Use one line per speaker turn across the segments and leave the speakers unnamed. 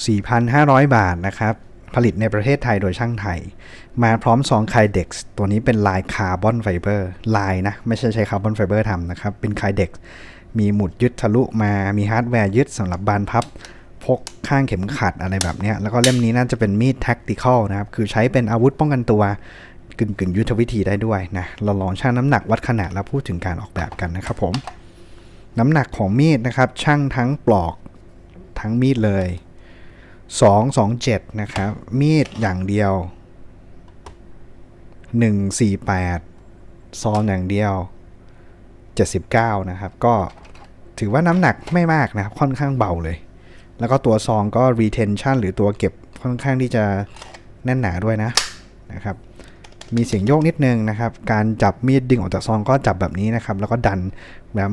4,500 บาทนะครับ ผลิตในประเทศไทยโดยช่างไทย มาพร้อมซองไคเด็กตัวนี้เป็นลายคาร์บอนไฟเบอร์ลายนะ ไม่ใช่ใช้คาร์บอนไฟเบอร์ทำนะครับ เป็นไคเด็กมีหมุดยึดทะลุมามีฮาร์ดแวร์ยึดสำหรับบานพับพกข้างเข็มขัดอะไรแบบนี้แล้วก็เล่มนี้น่าจะเป็นมีดแท็กติคอลนะครับ คือใช้เป็นอาวุธป้องกันตัวกึ่งกึ่งยุทธวิธีได้ด้วยนะ เราลองชั่งน้ำหนักวัดขนาดแล้วพูดถึงการออกแบบกันนะครับผม น้ำหนักของมีดนะครับช่างทั้งปลอกทั้งมีดเลย 227 นะครับ มีดอย่างเดียว 148 ซองอย่างเดียว 79 นะครับ ก็ถือว่าน้ำหนักไม่มากนะครับ ค่อนข้างเบาเลย แล้วก็ตัวซองก็ retention หรือตัวเก็บค่อนข้างที่จะแน่นหนาด้วยนะนะครับ มีเสียงโยกนิดนึงนะครับ การจับมีดดึงออกจากซองก็จับแบบนี้นะครับ แล้วก็ดันแบบ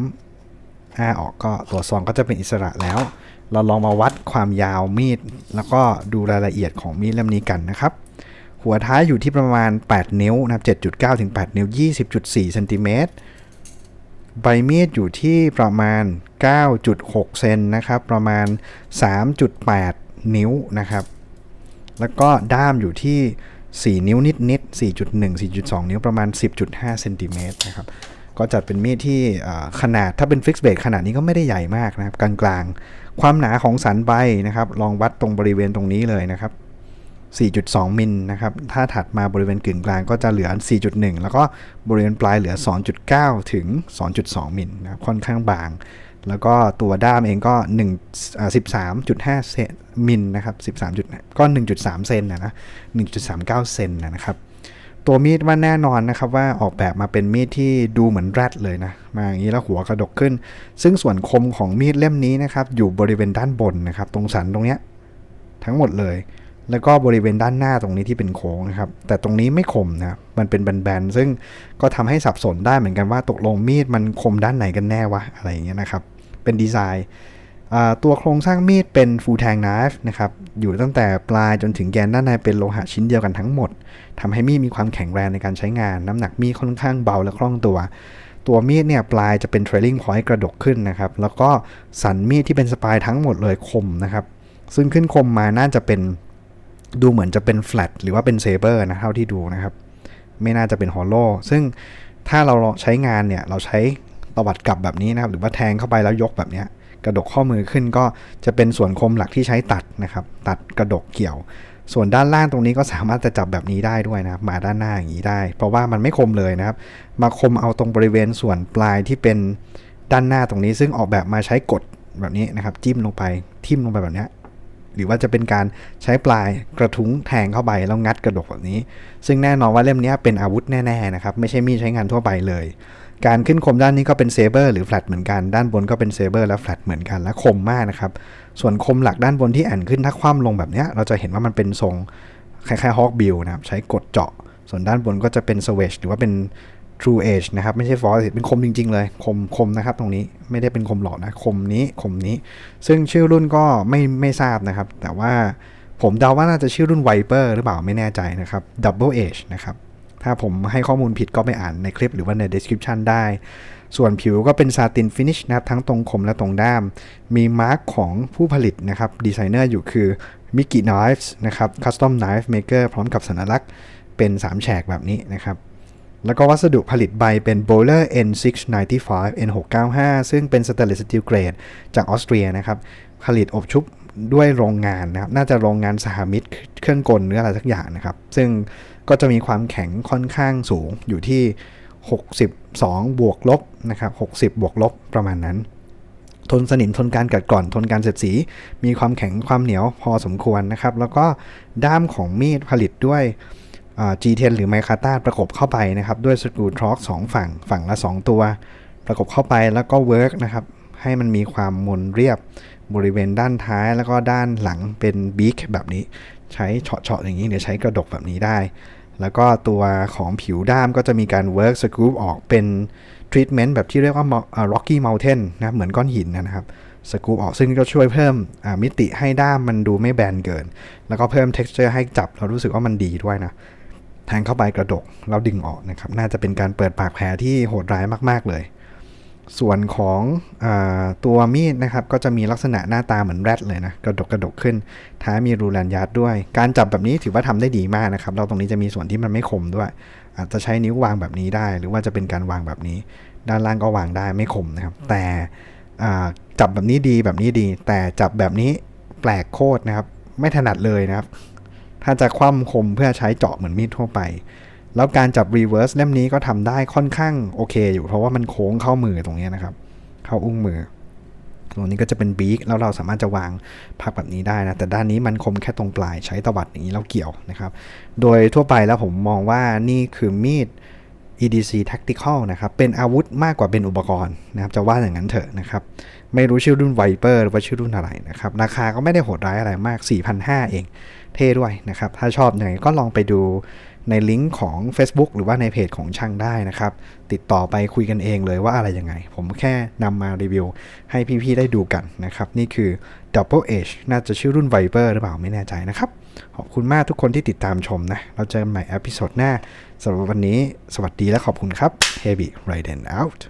อ้าออกก็ตัวซองก็จะเป็นอิสระแล้ว เราลองมาวัดความยาวมีด แล้วก็ดูรายละเอียดของมีดเล่มนี้กันนะครับ หัวท้ายอยู่ที่ประมาณ 8 นิ้วนะครับ 7.9 ถึง 8 นิ้ว 20.4เซนติเมตรใบมีดอยู่ที่ประมาณ 9.6 เซนนะครับ ประมาณ 3.8 นิ้วนะครับ แล้วก็ด้ามอยู่ที่ 4 นิ้วนิดนิดๆ4.1 4.2 นิ้วประมาณ 10.5 เซนติเมตรนะครับ ก็จัดเป็นมีดที่ขนาดถ้าเป็นฟิกซ์เบ e ขนาดนี้ก็ไม่ได้ใหญ่มากนะครับ กลางๆ ความหนาของสันใบนะครับ ลองวัดตรงบริเวณตรงนี้เลยนะครับ 4.2 มิลนะครับ ถ้าถัดมาบริเวณกึ่งกลางก็จะเหลือ 4.1 แล้วก็บริเวณปลายเหลือ 2.9 ถึง 2.2 มิลนะครับค่อนข้างบาง แล้วก็ตัวด้ามเองก็113.5 เซนมิลนะครับ 13จุดก็ 1.3 เซนนะนะ1.39 เซนนะครับ ตัวมีดว่าแน่นอนนะครับว่าออกแบบมาเป็นมีดที่ดูเหมือนแรดเลยนะมาอย่างนี้แล้วหัวกระดกขึ้น ซึ่งส่วนคมของมีดเล่มนี้นะครับอยู่บริเวณด้านบนนะครับ ตรงสันตรงเนี้ยทั้งหมดเลย แล้วก็บริเวณด้านหน้าตรงนี้ที่เป็นโค้งนะครับ แต่ตรงนี้ไม่คมนะมันเป็นแบนๆซึ่งก็ทำให้สับสนได้เหมือนกันว่าตกลงมีดมันคมด้านไหนกันแน่วะอะไรอย่างเงี้ยนะครับ เป็นดีไซน์ ตัวโครงสร้างมีดเป็น full tang knife นะครับอยู่ตั้งแต่ปลายจนถึงแกนด้านในเป็นโลหะชิ้นเดียวกันทั้งหมดทำให้มีดมีความแข็งแรงในการใช้งาน น้ำหนักมีดค่อนข้างเบาและคล่องตัว ตัวมีดเนี่ยปลายจะเป็น trailing point กระดกขึ้นนะครับแล้วก็สันมีดที่เป็นสปายทั้งหมดเลยคมนะครับซึ่งขึ้นคมมาน่าจะเป็นดูเหมือนจะเป็น flat หรือว่าเป็น saber นะเท่าที่ดูนะครับไม่น่าจะเป็น hollow ซึ่งถ้าเราใช้งานเนี่ยเราใช้ตวัดกลับแบบนี้นะครับหรือว่าแทงเข้าไปแล้วยกแบบเนี้ย กระดกข้อมือขึ้นก็จะเป็นส่วนคมหลักที่ใช้ตัดนะครับ ตัดกระดกเกี่ยว ส่วนด้านล่างตรงนี้ก็สามารถจะจับแบบนี้ได้ด้วยนะครับ มาด้านหน้าอย่างนี้ได้ เพราะว่ามันไม่คมเลยนะครับ มาคมเอาตรงบริเวณส่วนปลายที่เป็นด้านหน้าตรงนี้ ซึ่งออกแบบมาใช้กดแบบนี้นะครับ จิ้มลงไปทิ่มลงไปแบบนี้หรือว่าจะเป็นการใช้ปลายกระทุ้งแทงเข้าไปแล้วงัดกระดกแบบนี้ ซึ่งแน่นอนว่าเล่มนี้เป็นอาวุธแน่ๆนะครับ ไม่ใช่มีดใช้งานทั่วไปเลย การขึ้นคมด้านนี้ก็เป็นเซเบอร์หรือแฟลตเหมือนกัน ด้านบนก็เป็นเซเบอร์และแฟลตเหมือนกันและคมมากนะครับ ส่วนคมหลักด้านบนที่แอนขึ้นถ้าคว่ำลงแบบนี้เราจะเห็นว่ามันเป็นทรงคล้ายๆฮอกบิลนะครับใช้กดเจาะ ส่วนด้านบนก็จะเป็นสเวชหรือว่าเป็น True Edge นะครับ ไม่ใช่ Force เป็นคมจริง ๆ เลย คมคมนะครับ ตรงนี้ไม่ได้เป็นคมหลอดนะ คมนี้คมนี้ ซึ่งชื่อรุ่นก็ไม่ไม่ทราบนะครับ แต่ว่าผมเดาว่าน่าจะชื่อรุ่น Viper หรือเปล่าไม่แน่ใจนะครับ Double Edge นะครับ ถ้าผมให้ข้อมูลผิดก็ไปอ่านในคลิปหรือว่าใน description ได้ ส่วนผิวก็เป็นซาตินฟินิชนะครับ ทั้งตรงคมและตรงด้าม มีมาร์กของผู้ผลิตนะครับดีไซเนอร์อยู่คือ Mickey Knives นะครับ Custom Knife Maker พร้อมกับสัญลักษณ์เป็น 3 แฉกแบบนี้นะครับ แล้วก็วัสดุผลิตใบเป็น Bowler N695 N695 ซึ่งเป็น Stainless Steel Grade จากออสเตรียนะครับ ผลิตอบชุบ ด้วยโรงงานนะครับ น่าจะโรงงานสหมิตรเครื่องกลหรืออะไรสักอย่างนะครับ ซึ่งก็จะมีความแข็งค่อนข้างสูงอยู่ที่ 62 บวกลบนะครับ60 บวกลบประมาณนั้น ทนสนิมทนการกัดกร่อน ทนการเสียดสี มีความแข็งความเหนียวพอสมควรนะครับ แล้วก็ด้ามของมีดผลิตด้วย G10 หรือไมคาต้าประกบเข้าไปนะครับ ด้วยสกรูทรอกสองฝั่งฝั่งละ 2 ตัว ประกบเข้าไปแล้วก็เวิร์กนะครับ ให้มันมีความมนเรียบบริเวณด้านท้ายแล้วก็ด้านหลังเป็นบิ๊กแบบนี้ ใช้เฉาะๆอย่างนี้หรือใช้กระดกแบบนี้ได้ แล้วก็ตัวของผิวด้ามก็จะมีการเวิร์กสกรูปออกเป็นทรีทเมนต์แบบที่เรียกว่า Rocky Mountain นะเหมือนก้อนหินนะครับสกรูปออกซึ่งก็ช่วยเพิ่มมิติให้ด้ามมันดูไม่แบนเกิน แล้วก็เพิ่ม texture ให้จับเรารู้สึกว่ามันดีด้วยนะแทงเข้าไปกระดกแล้วดึงออกนะครับ น่าจะเป็นการเปิดปากแผลที่โหดร้ายมาก ๆ เลย ส่วนของอาตัวมีดนะครับ ก็จะมีลักษณะหน้าตาเหมือนแรดเลยนะ กระดกกระดกขึ้น ท้ายมีรูแลนยัดด้วย การจับแบบนี้ถือว่าทำได้ดีมากนะครับ เราตรงนี้จะมีส่วนที่มันไม่คมด้วย อาจจะใช้นิ้ววางแบบนี้ได้ หรือว่าจะเป็นการวางแบบนี้ ด้านล่างก็วางได้ไม่คมนะครับ แต่อ่าจับแบบนี้ดีแบบนี้ดี แต่จับแบบนี้แปลกโคตรนะครับ ไม่ถนัดเลยนะครับ ถ้าจะคว่ำคมเพื่อใช้เจาะเหมือนมีดทั่วไป แล้วการจับ reverse เล่มนี้ก็ทำได้ค่อนข้างโอเคอยู่ เพราะว่ามันโค้งเข้ามือตรงนี้นะครับ เข้าอุ้งมือ ตรงนี้ก็จะเป็นบีกแล้วเราสามารถจะวางพับแบบนี้ได้นะ แต่ด้านนี้มันคมแค่ตรงปลายใช้ตวัดอย่างนี้แล้วเกี่ยวนะครับ โดยทั่วไปแล้วผมมองว่านี่คือมีด EDC Tactical นะครับ เป็นอาวุธมากกว่าเป็นอุปกรณ์นะครับ จะว่าอย่างนั้นเถอะนะครับ ไม่รู้ชื่อรุ่น Viper หรือว่าชื่อรุ่นอะไรนะครับ ราคาก็ไม่ได้โหดร้ายอะไรมาก 4,500 เอง เท่ด้วยนะครับ ถ้าชอบยังไงก็ลองไปดู ในลิงก์ของ Facebook หรือว่าในเพจของช่างได้นะครับ ติดต่อไปคุยกันเองเลยว่าอะไรยังไง ผมแค่นำมารีวิวให้พี่ๆได้ดูกันนะครับ นี่คือ Double H น่าจะชื่อรุ่น Viper หรือเปล่าไม่แน่ใจนะครับ ขอบคุณมากทุกคนที่ติดตามชมนะ เราเจอกันใหม่อพิโซดหน้าสำหรับวันนี้ สวัสดีและขอบคุณครับ Heavy Raiden out